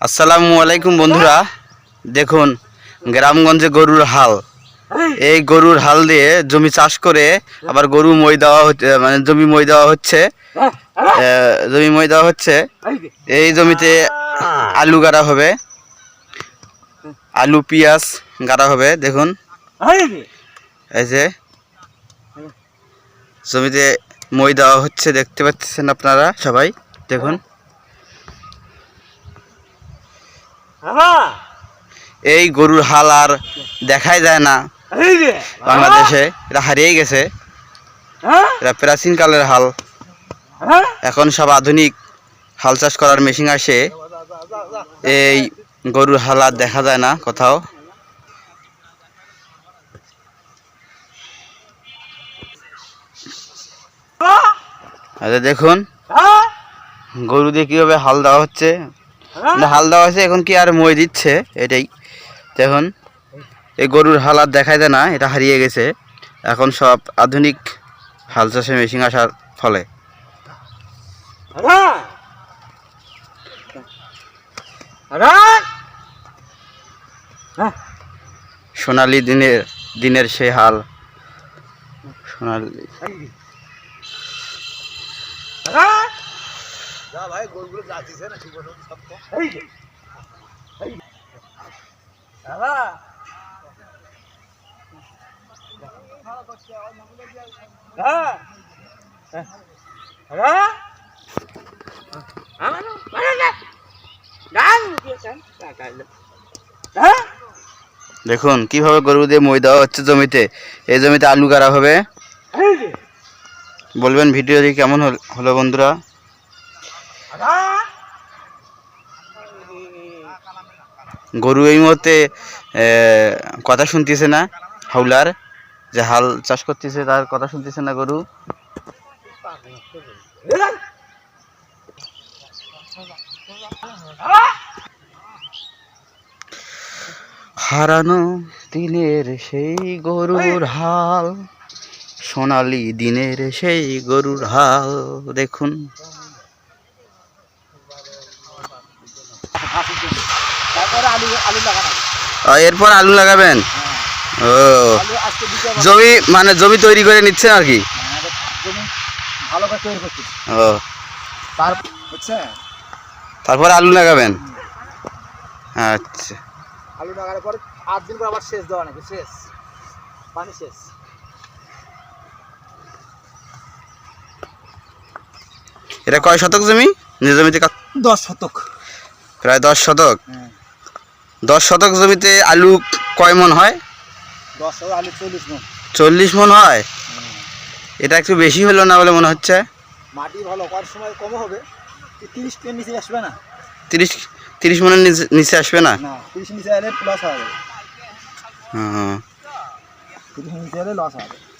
আসসালামু আলাইকুম বন্ধুরা। দেখুন, গ্রামগঞ্জে গরুর হাল। এই গরুর হাল দিয়ে জমি চাষ করে আবার গরু মই দেওয়া হচ্ছে মানে জমি মই দেওয়া হচ্ছে। জমি মই দেওয়া হচ্ছে। এই জমিতে আলু গাড়া হবে। আলু, পেঁয়াজ গাড়া হবে, দেখুন। এই যে, জমিতে মই দেওয়া হচ্ছে, দেখতে পাচ্ছেন আপনারা সবাই, দেখুন। এই গরুর হাল আর দেখাই যায় না। বাংলাদেশে এটা হারিয়ে গেছে। এটা প্রাচীন কালের হাল। এখন সব আধুনিক হাল চাষ করার মেশিন আসে। এই গরুর হাল আর দেখা যায় না কোথাও। আচ্ছা দেখুন। গরু দিয়ে কীভাবে হাল দেওয়া হচ্ছে? হাল দেওয়া হয়েছে, এখন কি আর মই দিচ্ছে এটাই। দেখুন, এই গরুর হাল আর দেখা যায় না, এটা হারিয়ে গেছে। এখন সব আধুনিক হাল চাষে মেশিন আসার ফলে। সোনালি দিনের দিনের সেই হাল। সোনালি। দেখুন কীভাবে গরু দিয়ে মই দেওয়া হচ্ছে জমিতে এই জমিতে আলু গাড়া হবে। বলবেন ভিডিওটি কেমন হল- হলো বন্ধুরা? গরু এই মুহূর্তে কথা শুনতেছে না হাউলার যে হাল চাষ করতেছে তার কথা শুনতেছে না গরু? হারানো দিনের সেই গরুর হাল, সোনালি দিনের সেই গরুর হাল, দেখুন তারপরে আলু আলু লাগানো আহ, এরপর আলু লাগাবেন? ও। জমি মানে জমি তৈরি করে নিচ্ছে আর কি? তারপর আলু লাগাবেন? আচ্ছা। আলু লাগানোর পর আট দিন পর আবার শেষ দেওয়া শেষ শেষ এটা কয় শতক জমি? নিজ জমিতে দশ শতক। প্রায় দশ শতক? হ্যাঁ। দশ শতক জমিতে আলু কয় মন হয়? দশ আলু চল্লিশ মন। চল্লিশ মন হয়? এটা একটু বেশি হলো না বলে মনে হচ্ছে? মাটি ভালো করার সময় কম হবে। তিরিশ নিচে আসবে না। তিরিশ তিরিশ মনের নিচে- আসবে না? তিরিশ নিচে এলে প্লাস হবে। হুম। তিরিশ নিচে এলে লস হবে।